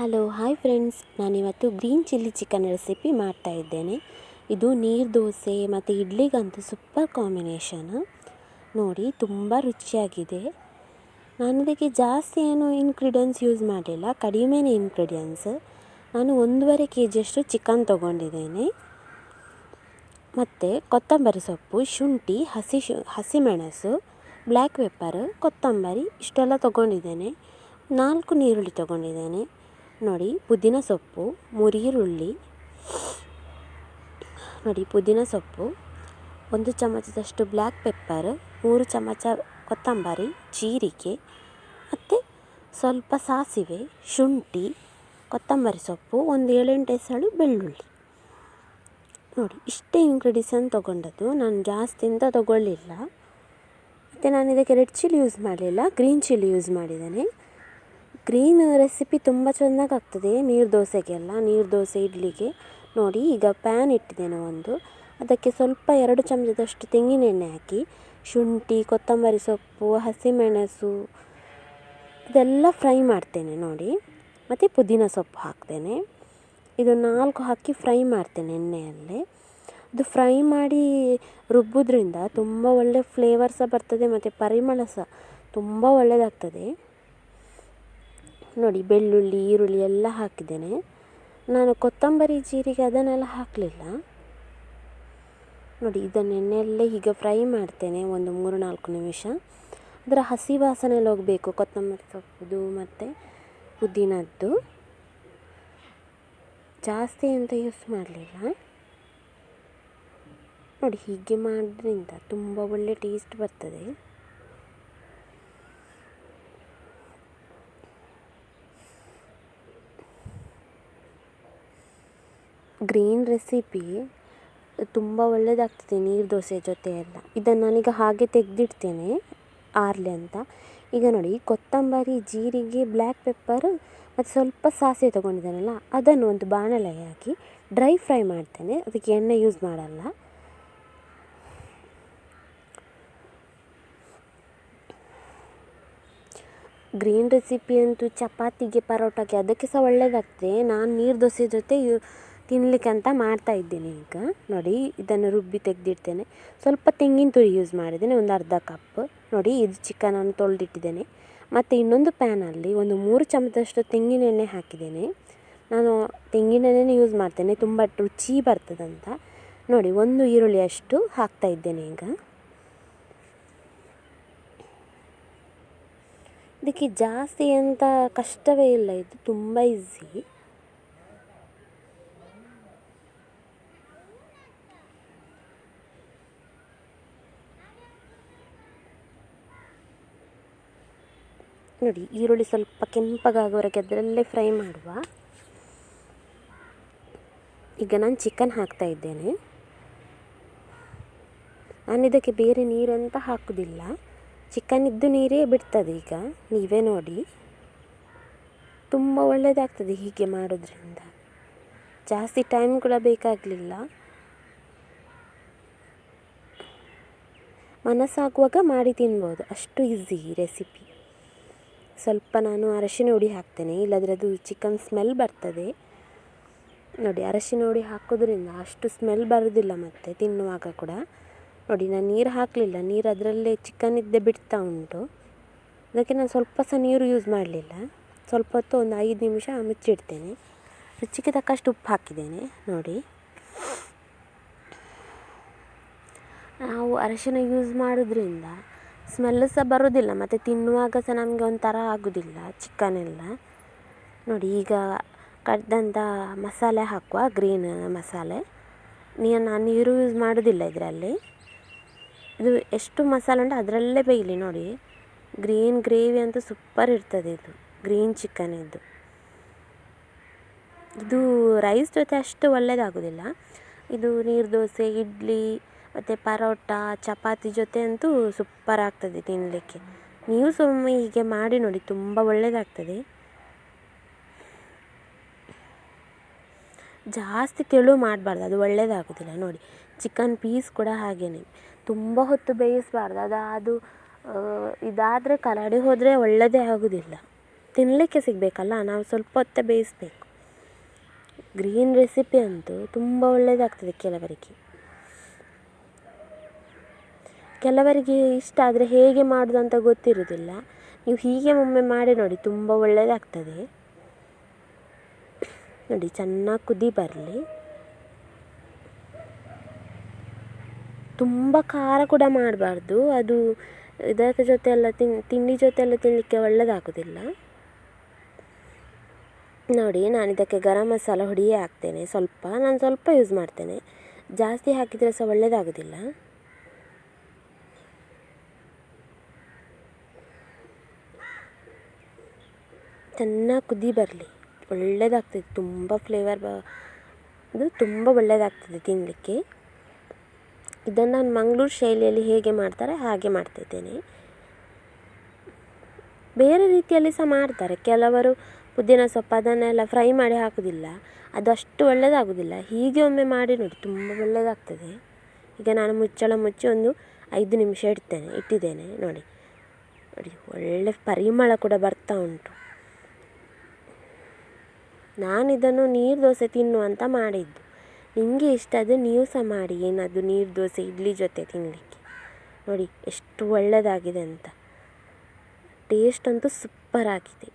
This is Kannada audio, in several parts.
Hello, hi friends. ನಾನಿವತ್ತು ಗ್ರೀನ್ ಚಿಲ್ಲಿ ಚಿಕನ್ ರೆಸಿಪಿ ಮಾಡ್ತಾ ಇದ್ದೇನೆ. ಇದು ನೀರು ದೋಸೆ ಮತ್ತು ಇಡ್ಲಿಗಂತೂ ಸೂಪರ್ ಕಾಂಬಿನೇಷನ್. ನೋಡಿ, ತುಂಬ ರುಚಿಯಾಗಿದೆ. ನಾನು ಇದಕ್ಕೆ ಜಾಸ್ತಿ ಏನು ಇನ್ಗ್ರೀಡಿಯೆಂಟ್ಸ್ ಯೂಸ್ ಮಾಡಲಿಲ್ಲ ಕಡಿಮೆನೇ ಇನ್ಗ್ರೀಡಿಯೆಂಟ್ಸ್ ನಾನು ಒಂದೂವರೆ ಕೆ ಜಿಯಷ್ಟು ಚಿಕನ್ ತೊಗೊಂಡಿದ್ದೇನೆ. ಮತ್ತು ಕೊತ್ತಂಬರಿ ಸೊಪ್ಪು, ಶುಂಠಿ, ಹಸಿ ಶು ಹಸಿಮೆಣಸು ಬ್ಲ್ಯಾಕ್ ಪೆಪ್ಪರ್ ಕೊತ್ತಂಬರಿ, ಇಷ್ಟೆಲ್ಲ ತೊಗೊಂಡಿದ್ದೇನೆ. ನಾಲ್ಕು ನೀರುಳ್ಳಿ ತೊಗೊಂಡಿದ್ದೇನೆ. ನೋಡಿ, ಪುದೀನ ಸೊಪ್ಪು, ಮುರಿಯುರುಳ್ಳಿ. ನೋಡಿ, ಪುದೀನ ಸೊಪ್ಪು, ಒಂದು ಚಮಚದಷ್ಟು ಬ್ಲ್ಯಾಕ್ ಪೆಪ್ಪರ್ ಮೂರು ಚಮಚ ಕೊತ್ತಂಬರಿ, ಜೀರಿಗೆ, ಮತ್ತು ಸ್ವಲ್ಪ ಸಾಸಿವೆ, ಶುಂಠಿ, ಕೊತ್ತಂಬರಿ ಸೊಪ್ಪು, ಒಂದು ಏಳೆಂಟು ಎಸಳು ಬೆಳ್ಳುಳ್ಳಿ. ನೋಡಿ, ಇಷ್ಟೇ ಇಂಗ್ರೀಡಿಯನ್ಸನ್ನು ತೊಗೊಂಡದ್ದು. ನಾನು ಜಾಸ್ತಿ ಅಂತ ತೊಗೊಳ್ಳಿಲ್ಲ. ಮತ್ತು ನಾನು ಇದಕ್ಕೆ ರೆಡ್ ಚಿಲ್ಲಿ ಯೂಸ್ ಮಾಡಲಿಲ್ಲ ಗ್ರೀನ್ ಚಿಲ್ಲಿ ಯೂಸ್ ಮಾಡಿದ್ದೇನೆ. ಗ್ರೀನ್ ರೆಸಿಪಿ ತುಂಬ ಚೆನ್ನಾಗಿ ಆಗ್ತದೆ ನೀರು ದೋಸೆಗೆಲ್ಲ ನೀರು ದೋಸೆ ಇಡ್ಲಿಗೆ. ನೋಡಿ, ಈಗ ಪ್ಯಾನ್ ಇಟ್ಟಿದ್ದೇನೆ ಒಂದು. ಅದಕ್ಕೆ ಸ್ವಲ್ಪ ಎರಡು ಚಮಚದಷ್ಟು ತೆಂಗಿನೆಣ್ಣೆ ಹಾಕಿ, ಶುಂಠಿ, ಕೊತ್ತಂಬರಿ ಸೊಪ್ಪು, ಹಸಿಮೆಣಸು, ಇದೆಲ್ಲ ಫ್ರೈ ಮಾಡ್ತೇನೆ ನೋಡಿ. ಮತ್ತು ಪುದೀನ ಸೊಪ್ಪು ಹಾಕ್ತೇನೆ. ಇದು ನಾಲ್ಕು ಹಾಕಿ ಫ್ರೈ ಮಾಡ್ತೇನೆ ಎಣ್ಣೆಯಲ್ಲೇ. ಅದು ಫ್ರೈ ಮಾಡಿ ರುಬ್ಬೋದ್ರಿಂದ ತುಂಬ ಒಳ್ಳೆ ಫ್ಲೇವರ್ ಸಹ ಬರ್ತದೆ, ಮತ್ತು ಪರಿಮಳ ಸಹ ತುಂಬ ಒಳ್ಳೆಯದಾಗ್ತದೆ ನೋಡಿ, ಬೆಳ್ಳುಳ್ಳಿ, ಈರುಳ್ಳಿ ಎಲ್ಲ ಹಾಕಿದ್ದೇನೆ. ನಾನು ಕೊತ್ತಂಬರಿ ಜೀರಿಗೆ ಅದನ್ನೆಲ್ಲ ಹಾಕಲಿಲ್ಲ. ನೋಡಿ, ಇದನ್ನು ಎಣ್ಣೆಯಲ್ಲೇ ಹೀಗೆ ಫ್ರೈ ಮಾಡ್ತೇನೆ ಒಂದು ಮೂರು ನಾಲ್ಕು ನಿಮಿಷ. ಅದರ ಹಸಿ ವಾಸನೆಯಲ್ಲಿ ಹೋಗಬೇಕು. ಕೊತ್ತಂಬರಿ ಸೊಪ್ಪುದು ಮತ್ತು ಪುದೀನದ್ದು. ಜಾಸ್ತಿ ಅಂತ ಯೂಸ್ ಮಾಡಲಿಲ್ಲ. ನೋಡಿ, ಹೀಗೆ ಮಾಡೋದ್ರಿಂದ ತುಂಬ ಒಳ್ಳೆ ಟೇಸ್ಟ್ ಬರ್ತದೆ. ಗ್ರೀನ್ ರೆಸಿಪಿ ತುಂಬ ಒಳ್ಳೆಯದಾಗ್ತದೆ ನೀರು ದೋಸೆ ಜೊತೆ ಎಲ್ಲ ಇದನ್ನು ನಾನೀಗ ಹಾಗೆ ತೆಗೆದಿಡ್ತೇನೆ, ಆರ್ಲೆ ಅಂತ. ಈಗ ನೋಡಿ, ಕೊತ್ತಂಬರಿ, ಜೀರಿಗೆ, ಬ್ಲ್ಯಾಕ್ ಪೆಪ್ಪರ್ ಮತ್ತು ಸ್ವಲ್ಪ ಸಾಸಿವೆ ತೊಗೊಂಡಿದ್ದಾನಲ್ಲ, ಅದನ್ನು ಒಂದು ಬಾಣಲೆ ಹಾಕಿ ಡ್ರೈ ಫ್ರೈ ಮಾಡ್ತೇನೆ. ಅದಕ್ಕೆ ಎಣ್ಣೆ ಯೂಸ್ ಮಾಡಲ್ಲ. ಗ್ರೀನ್ ರೆಸಿಪಿ ಅಂತೂ ಚಪಾತಿಗೆ ಪರೋಟಕ್ಕೆ ಅದಕ್ಕೆ ಸಹ ಒಳ್ಳೆಯದಾಗ್ತದೆ ನಾನು ನೀರು ದೋಸೆ ಜೊತೆ ಯು ತಿನ್ನಲಿಕ್ಕೆ ಅಂತ ಮಾಡ್ತಾ ಇದ್ದೇನೆ ಈಗ. ನೋಡಿ, ಇದನ್ನು ರುಬ್ಬಿ ತೆಗೆದಿಡ್ತೇನೆ. ಸ್ವಲ್ಪ ತೆಂಗಿನ ತುರಿ ಯೂಸ್ ಮಾಡಿದ್ದೇನೆ, ಒಂದು ಅರ್ಧ ಕಪ್ ನೋಡಿ, ಇದು ಚಿಕನನ್ನು ತೊಳೆದಿಟ್ಟಿದ್ದೇನೆ. ಮತ್ತು ಇನ್ನೊಂದು ಪ್ಯಾನಲ್ಲಿ ಒಂದು ಮೂರು ಚಮಚದಷ್ಟು ತೆಂಗಿನ ಎಣ್ಣೆ ಹಾಕಿದ್ದೇನೆ. ನಾನು ತೆಂಗಿನ ಎಣ್ಣೆನೇ ಯೂಸ್ ಮಾಡ್ತೇನೆ, ತುಂಬ ರುಚಿ ಬರ್ತದಂತ. ನೋಡಿ, ಒಂದು ಈರುಳ್ಳಿ ಅಷ್ಟು ಹಾಕ್ತಾ ಇದ್ದೇನೆ ಈಗ. ಇದಕ್ಕೆ ಜಾಸ್ತಿ ಅಂತ ಕಷ್ಟವೇ ಇಲ್ಲ, ಇದು ತುಂಬ ಈಸಿ ನೋಡಿ, ಈರುಳ್ಳಿ ಸ್ವಲ್ಪ ಕೆಂಪಗಾಗೋವರೆಗೆ ಅದರಲ್ಲೇ ಫ್ರೈ ಮಾಡುವ. ಈಗ ನಾನು ಚಿಕನ್ ಹಾಕ್ತಾ ಇದ್ದೇನೆ. ನಾನು ಇದಕ್ಕೆ ಬೇರೆ ನೀರಂತ ಹಾಕೋದಿಲ್ಲ. ಚಿಕನ್ನಿದ್ದು ನೀರೇ ಬಿಡ್ತದೆ ಈಗ, ನೀವೇ ನೋಡಿ. ತುಂಬ ಒಳ್ಳೆಯದಾಗ್ತದೆ ಹೀಗೆ ಮಾಡೋದ್ರಿಂದ. ಜಾಸ್ತಿ ಟೈಮ್ ಕೂಡ ಬೇಕಾಗಲಿಲ್ಲ. ಮನಸ್ಸಾಗುವಾಗ ಮಾಡಿ ತಿನ್ಬೋದು, ಅಷ್ಟು ಈಸಿ ರೆಸಿಪಿ ಸ್ವಲ್ಪ ನಾನು ಅರಶಿನ ಹುಡಿ ಹಾಕ್ತೇನೆ, ಇಲ್ಲದ್ರೆ ಅದು ಚಿಕನ್ ಸ್ಮೆಲ್ ಬರ್ತದೆ. ನೋಡಿ, ಅರಶಿನ ಹುಡಿ ಹಾಕೋದ್ರಿಂದ ಅಷ್ಟು ಸ್ಮೆಲ್ ಬರೋದಿಲ್ಲ ಮತ್ತು ತಿನ್ನುವಾಗ ಕೂಡ. ನೋಡಿ ನಾನು ನೀರು ಹಾಕಲಿಲ್ಲ, ನೀರು ಅದರಲ್ಲೇ ಚಿಕನ್ನಿದ್ದೇ ಬಿಡ್ತಾ ಉಂಟು. ಅದಕ್ಕೆ ನಾನು ಸ್ವಲ್ಪ ಸಹ ನೀರು ಯೂಸ್ ಮಾಡಲಿಲ್ಲ. ಸ್ವಲ್ಪ ಹೊತ್ತು ಒಂದು ಐದು ನಿಮಿಷ ಮುಚ್ಚಿಡ್ತೇನೆ. ರುಚಿಗೆ ತಕ್ಕಷ್ಟು ಉಪ್ಪು ಹಾಕಿದ್ದೇನೆ, ನೋಡಿ. ನಾವು ಅರಶಿನ ಯೂಸ್ ಮಾಡೋದ್ರಿಂದ ಸ್ಮೆಲ್ ಸಹ ಬರೋದಿಲ್ಲ. ಮತ್ತು ತಿನ್ನುವಾಗ ಸಹ ನಮಗೆ ಒಂಥರ ಆಗೋದಿಲ್ಲ ಚಿಕನೆಲ್ಲ ನೋಡಿ, ಈಗ ಕಡ್ದಂಥ ಮಸಾಲೆ ಹಾಕುವ ಗ್ರೀನ್ ಮಸಾಲೆ. ನೀನು ನಾನು ನೀರು ಯೂಸ್ ಮಾಡೋದಿಲ್ಲ ಇದರಲ್ಲಿ. ಇದು ಎಷ್ಟು ಮಸಾಲೆ ಉಂಟು ಅದರಲ್ಲೇ ಬೇಯಲಿ ನೋಡಿ. ಗ್ರೀನ್ ಗ್ರೇವಿ ಅಂತೂ ಸೂಪರ್ ಇರ್ತದೆ ಇದು. ಗ್ರೀನ್ ಚಿಕನ್ ಇದು. ಇದು ರೈಸ್ ಜೊತೆ ಅಷ್ಟು ಒಳ್ಳೆಯದಾಗೋದಿಲ್ಲ ಇದು ನೀರು ದೋಸೆ, ಇಡ್ಲಿ ಮತ್ತು ಪರೋಟ, ಚಪಾತಿ ಜೊತೆ ಅಂತೂ ಸೂಪರ್ ಆಗ್ತದೆ ತಿನ್ನಲಿಕ್ಕೆ ನೀವು ಸೊಮ್ಮೆ ಹೀಗೆ ಮಾಡಿ ನೋಡಿ, ತುಂಬ ಒಳ್ಳೆಯದಾಗ್ತದೆ ಜಾಸ್ತಿ ತೆಳು ಮಾಡಬಾರ್ದು, ಅದು ಒಳ್ಳೆಯದಾಗೋದಿಲ್ಲ ನೋಡಿ. ಚಿಕನ್ ಪೀಸ್ ಕೂಡ ಹಾಗೆಯೇ ತುಂಬ ಹೊತ್ತು ಬೇಯಿಸಬಾರ್ದು, ಅದು ಅದು ಇದಾದರೆ ಕರಡಿ ಹೋದರೆ ಒಳ್ಳೆಯದೇ ಆಗೋದಿಲ್ಲ. ತಿನ್ನಲಿಕ್ಕೆ ಸಿಗಬೇಕಲ್ಲ, ನಾವು ಸ್ವಲ್ಪ ಹೊತ್ತೇ ಬೇಯಿಸಬೇಕು. ಗ್ರೀನ್ ರೆಸಿಪಿ ಅಂತೂ ತುಂಬ ಒಳ್ಳೆಯದಾಗ್ತದೆ ಕೆಲವರಿಗೆ. ಕೆಲವರಿಗೆ ಇಷ್ಟ ಆದರೆ ಹೇಗೆ ಮಾಡೋದು ಅಂತ ಗೊತ್ತಿರುವುದಿಲ್ಲ ನೀವು ಹೀಗೆ ಒಮ್ಮೆ ಮಾಡಿ ನೋಡಿ, ತುಂಬ ಒಳ್ಳೆಯದಾಗ್ತದೆ ನೋಡಿ, ಚೆನ್ನಾಗಿ ಕುದಿ ಬರಲಿ. ತುಂಬ ಖಾರ ಕೂಡ ಮಾಡಬಾರ್ದು. ಅದು ಇದರ ಜೊತೆ ಎಲ್ಲ ತಿನ್, ತಿಂಡಿ ಜೊತೆ ಎಲ್ಲ ತಿನ್ನಲಿಕ್ಕೆ ಒಳ್ಳೆಯದಾಗೋದಿಲ್ಲ ನೋಡಿ, ನಾನು ಇದಕ್ಕೆ ಗರಂ ಮಸಾಲ ಹುಡಿಯೇ ಹಾಕ್ತೇನೆ. ಸ್ವಲ್ಪ, ನಾನು ಸ್ವಲ್ಪ ಯೂಸ್ ಮಾಡ್ತೇನೆ. ಜಾಸ್ತಿ ಹಾಕಿದರೆ ಸಹ ಒಳ್ಳೆಯದಾಗೋದಿಲ್ಲ ಚೆನ್ನಾಗಿ ಕುದಿ ಬರಲಿ. ಒಳ್ಳೆಯದಾಗ್ತದೆ ತುಂಬ ಫ್ಲೇವರ್ ಬ ಇದು ತುಂಬ ಒಳ್ಳೆಯದಾಗ್ತದೆ ತಿನ್ನಲಿಕ್ಕೆ ಇದನ್ನು ನಾನು ಮಂಗಳೂರು ಶೈಲಿಯಲ್ಲಿ ಹೇಗೆ ಮಾಡ್ತಾರೆ ಹಾಗೆ ಮಾಡ್ತಿದ್ದೇನೆ ಬೇರೆ ರೀತಿಯಲ್ಲಿ ಸಹ ಮಾಡ್ತಾರೆ. ಕೆಲವರು ಪುದೀನ ಸೊಪ್ಪು ಅದನ್ನೆಲ್ಲ ಫ್ರೈ ಮಾಡಿ ಹಾಕೋದಿಲ್ಲ. ಅದು ಅಷ್ಟು ಒಳ್ಳೆಯದಾಗೋದಿಲ್ಲ ಹೀಗೆ ಒಮ್ಮೆ ಮಾಡಿ ನೋಡಿ, ತುಂಬ ಒಳ್ಳೆಯದಾಗ್ತದೆ ಈಗ ನಾನು ಮುಚ್ಚಳ ಮುಚ್ಚಿ ಒಂದು ಐದು ನಿಮಿಷ ಇಡ್ತೇನೆ, ಇಟ್ಟಿದ್ದೇನೆ ನೋಡಿ. ನೋಡಿ, ಒಳ್ಳೆ ಪರಿಮಳ ಕೂಡ ಬರ್ತಾ ಉಂಟು. ನಾನಿದನ್ನು ನೀರು ದೋಸೆ ತಿನ್ನುವಂತ ಮಾಡಿದ್ದು. ನಿಮಗೆ ಇಷ್ಟ ಆದರೆ ನೀವು ಸಹ ಮಾಡಿ, ಏನಾದರೂ ನೀರು ದೋಸೆ ಇಡ್ಲಿ ಜೊತೆ ತಿನ್ನಲಿಕ್ಕೆ ನೋಡಿ, ಎಷ್ಟು ಒಳ್ಳೆಯದಾಗಿದೆ ಅಂತ. ಟೇಸ್ಟ್ ಅಂತೂ ಸೂಪರ್ ಆಗಿದೆ.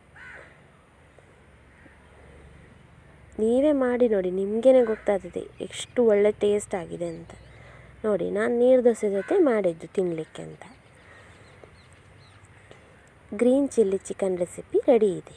ನೀವೇ ಮಾಡಿ ನೋಡಿ ನಿಮಗೇ ಗೊತ್ತಾಗ್ತದೆ ಎಷ್ಟು ಒಳ್ಳೆ ಟೇಸ್ಟ್ ಆಗಿದೆ ಅಂತ. ನೋಡಿ, ನಾನು ನೀರು ದೋಸೆ ಜೊತೆ ಮಾಡಿದ್ದು ತಿನ್ನಲಿಕ್ಕೆ ಅಂತ. Green chilli chicken recipe ready ಇದೆ.